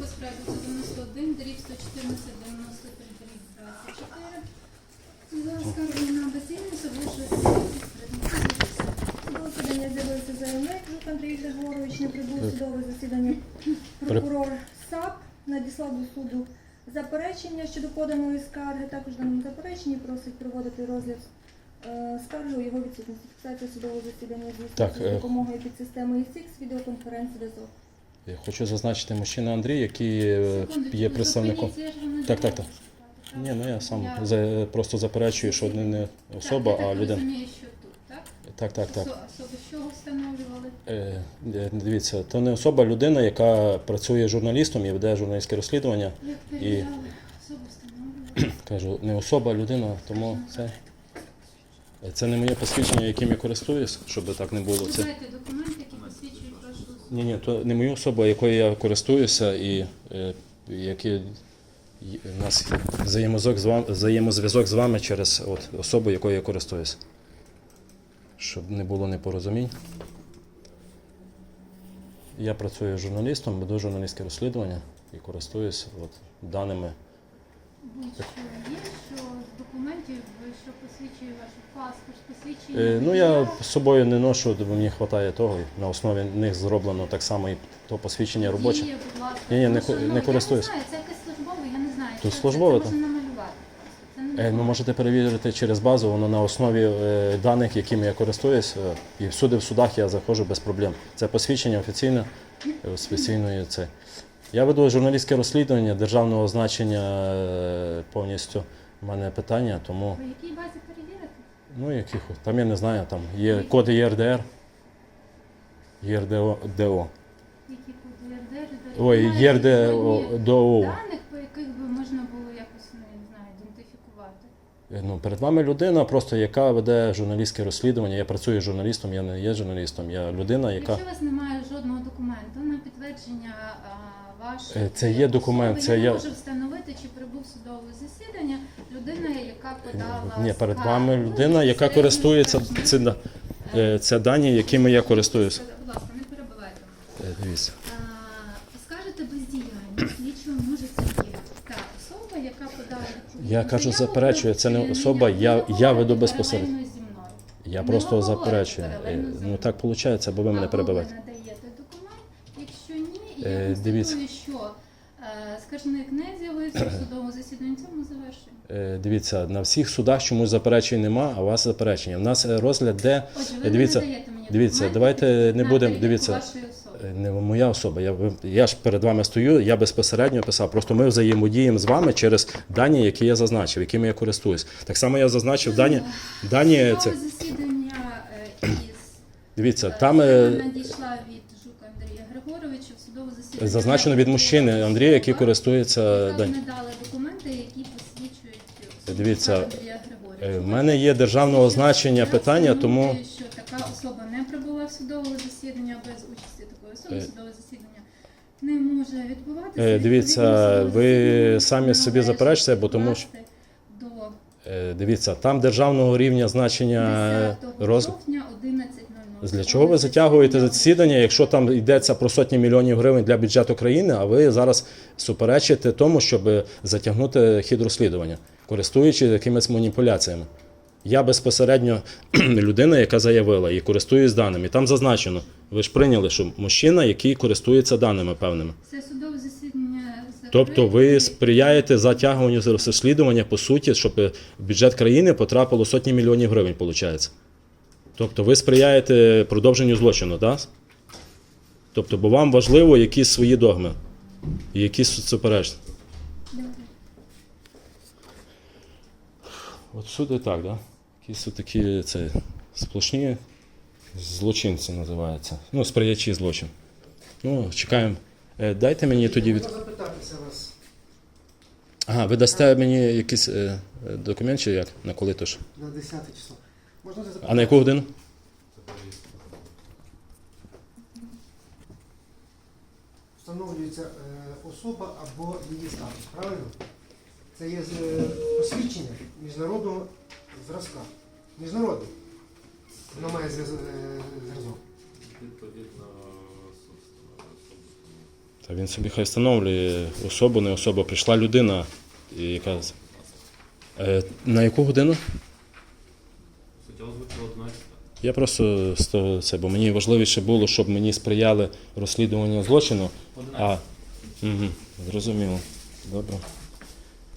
по справі 91, дріб 114, 93, дріб 24. За скаргою на безцільність оголошується До засідання з'явився заявник Жук Андрій Григорович, не прибув судове засідання. Прокурор САП надіслав до суду заперечення щодо поданої скарги. Також в даному запереченні просить проводити розгляд е, скарги у його відсутності. Фіксація судового засідання Так, з е. допомогою підсистеми ІСІК з відеоконференц-зв'язок. Я хочу зазначити мужчина Андрій, який е, є представником. Так, так, так. Ні, ну я сам за, просто заперечую, що не, не особа, а людина. розумію, що тут, так? Так, так, так. Осо- Особи з чого встановлювали? Е, е, Дивіться, то не особа, людина, яка працює журналістом і веде журналістське розслідування. Як перевіряли, особи встановлювали. Кажу, не особа, а людина, тому це. Це не моє посвідчення, яким я користуюсь, щоб так не було. Це Шукайте документи, які посвідчують вашу особу. Ні, ні, то не моя особа, якою я користуюся, і е, які у нас взаємозв'язок з вами, взаємозв'язок з вами через от, особу, якою я користуюся. Щоб не було непорозумінь. Я працюю журналістом, веду журналістське розслідування і користуюсь от, даними. Будь-що є, що посвідчує ваш паспорт, посвідчує... Е, Ну, я з собою не ношу, бо мені вистачає того. і На основі них зроблено так само і то посвідчення робоче. Є, будь ласка. Ні, ні, не Тому що, ну, не користуюсь. Я не знаю, це якесь службове, я не знаю. Що це. службове Це можна намалювати. Це не Е, Ну, можете перевірити через базу, воно на основі е, даних, якими я користуюсь, е, і всюди в судах я заходжу без проблем. Це посвідчення офіційне, е, офіційної це. Я веду журналістське розслідування державного значення е, повністю. У мене питання, тому По якій базі перевірити? ну яких там я не знаю, там є коди ЄРДР, ЄРДО, ДО. Які коди ЄРДР? Ой, Немає ЄРДО, сьогодні ДО. Даних, по яких би можна було якось, ну, я не знаю, ідентифікувати. Е, Ну, перед вами людина, просто яка веде журналістське розслідування. Я працюю журналістом, я не є журналістом, я людина, яка. Якщо у вас немає жодного документу на підтвердження а, вашої Е, це є документ, особи, це я не можу встановити, чи прибув судове засідання людина, яка подала Ні, перед скаргу. вами людина, яка користується це, е, це дані, якими я користуюся. Будь ласка, не перебивайте. Е, Дивіться. А, Скажете бездіяльність, слідчого може є та особа, яка подала відповідну Я кажу, заяву заперечую, це не особа, я- я веду безпосередньо. паралельно зі мною. Я просто заперечую. Е, Ну так виходить, бо ви мене Або перебиваєте. ви надаєте документ, якщо ні, Е, я констатую, дивіться. що е, скаржник не з'явився в судовому цьому завершуємо. Е, Дивіться, на всіх судах чомусь заперечень нема, а у вас заперечення. У нас е, розгляд, де Отже, Е, ви дивіться, не мені дивіться, документи, давайте не будемо- дивіться. вашої особи. Е, Не моя особа. Я, ви- я ж перед вами стою, я безпосередньо писав. Просто ми взаємодіємо з вами через дані, які я зазначив, якими я користуюсь. Так само я зазначив дані. дані це, засідання е, із дивіться, Е, там е, надійшла від Жука Андрія Григоровича в судове засідання. Зазначено від мужчини Андрія, який користується дані. не дали документи, які посвідчують Дивіться, Андрія Григоровича. Е, В мене є державного значення питання, тому що така особа не прибула в судове засідання без участі такої особи. Е. Судове засідання не може відбуватися. Е, дивіться, ви самі собі заперечте, бо тому що- е, дивіться, там державного рівня значення 10 роз. жовтня 11.00. Для чого ви затягуєте засідання, якщо там йдеться про сотні мільйонів гривень для бюджету країни, а ви зараз суперечите тому, щоб затягнути хід розслідування, користуючись якимись маніпуляціями? Я безпосередньо людина, яка заявила і користуюсь даними. Там зазначено, ви ж прийняли, що мужчина, який користується даними певними. Це судове засідання Тобто ви сприяєте затягуванню розслідування по суті, щоб в бюджет країни потрапило сотні мільйонів гривень, виходить. Тобто ви сприяєте продовженню злочину, так? Тобто, бо вам важливо якісь свої догми і якісь суперечні. От суди так, да? Якісь от такі це, сплошні злочинці називаються. Ну, сприячі злочин. Ну, чекаємо. Е, Дайте мені тоді від. Запитатися вас Ага, ви дасте мені якийсь е, е, документ чи як? На коли то ж? на 10 число. А на яку годину? Встановлюється е, особа або її статус, правильно? Це є е, посвідчення міжнародного зразка. Міжнародний. Воно має е, зразок. Відповідно. Та він собі хай встановлює особу, не особа. Прийшла людина, і яка. На яку годину? Суття озвучила 11. Я просто це, бо мені важливіше було, щоб мені сприяли розслідуванню злочину. А, угу, зрозуміло. Добре.